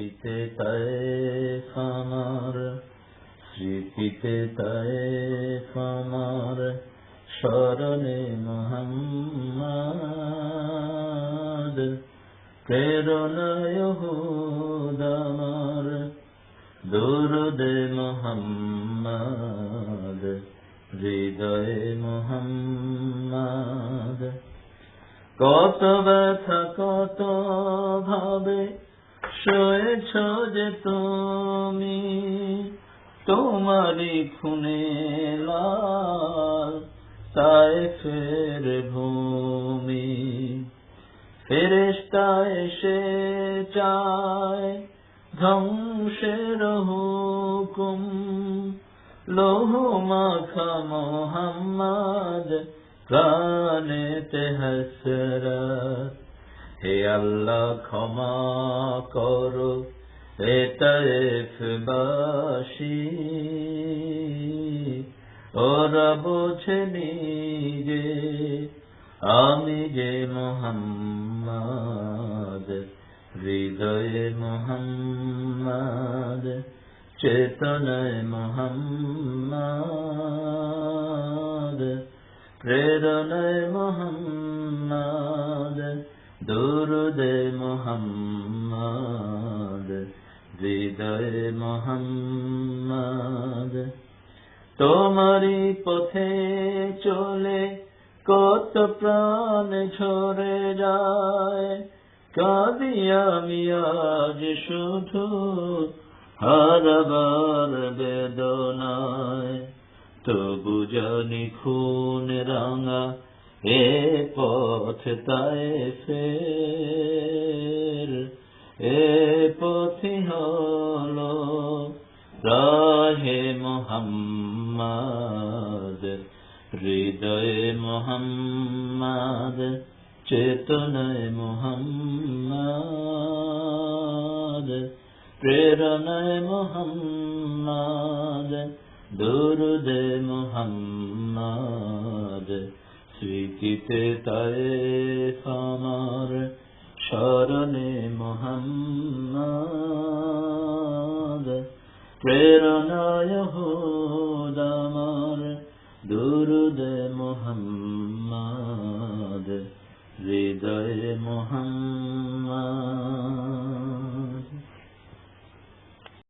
স্মৃতিতে তাই আমার, স্মৃতিতে তাই আমার, স্মরণে মোহাম্মদ, প্রেরণায় হুদামার দুরুদে মোহাম্মদ, হৃদয়ে মোহাম্মদ। কত ব্যথা, কত ভাবে শোয়েছ যে তুমি, তোমারই খুনে লাল তাই ফের ভূমি। ফেরেস্তা এসে চায় ধ্বংসের হুকুম। লোহ মাখা মোহাম্মদ প্রাণেতে হসরত। হে আল্লাহ ক্ষমা করো, হে তয়েফবাসী। ওরা বোঝেনি যে আমি যে মোহাম্মদ, হৃদয়ে মোহাম্মদ, চেতনায় মোহাম্মদ, প্রেরণায় মোহাম্মদ দুরুদে মোহাম্মদ, হৃদয়ে মোহাম্মদ। তোমারই পথে চলে কত প্রাণ ঝরে যায়, কাঁদি আমি আজ শুধু হারবার বেদনায়। তবু জানি খুন রাঙা এ পথ তাই ফের, এ পথি হলো রাহে মোহাম্মদ, হৃদয়ে মোহাম্মদ, চেতনায় মোহাম্মদ, প্রেরণায় মোহাম্মদ, দুরুদে মোহাম্মদ স্মৃতিতে তায়েফ আমার শরণে মোহাম্মদ। প্রেরণায় হোদামার দুরুদ মোহাম্মদ। হৃদয়ে মোহাম্মদ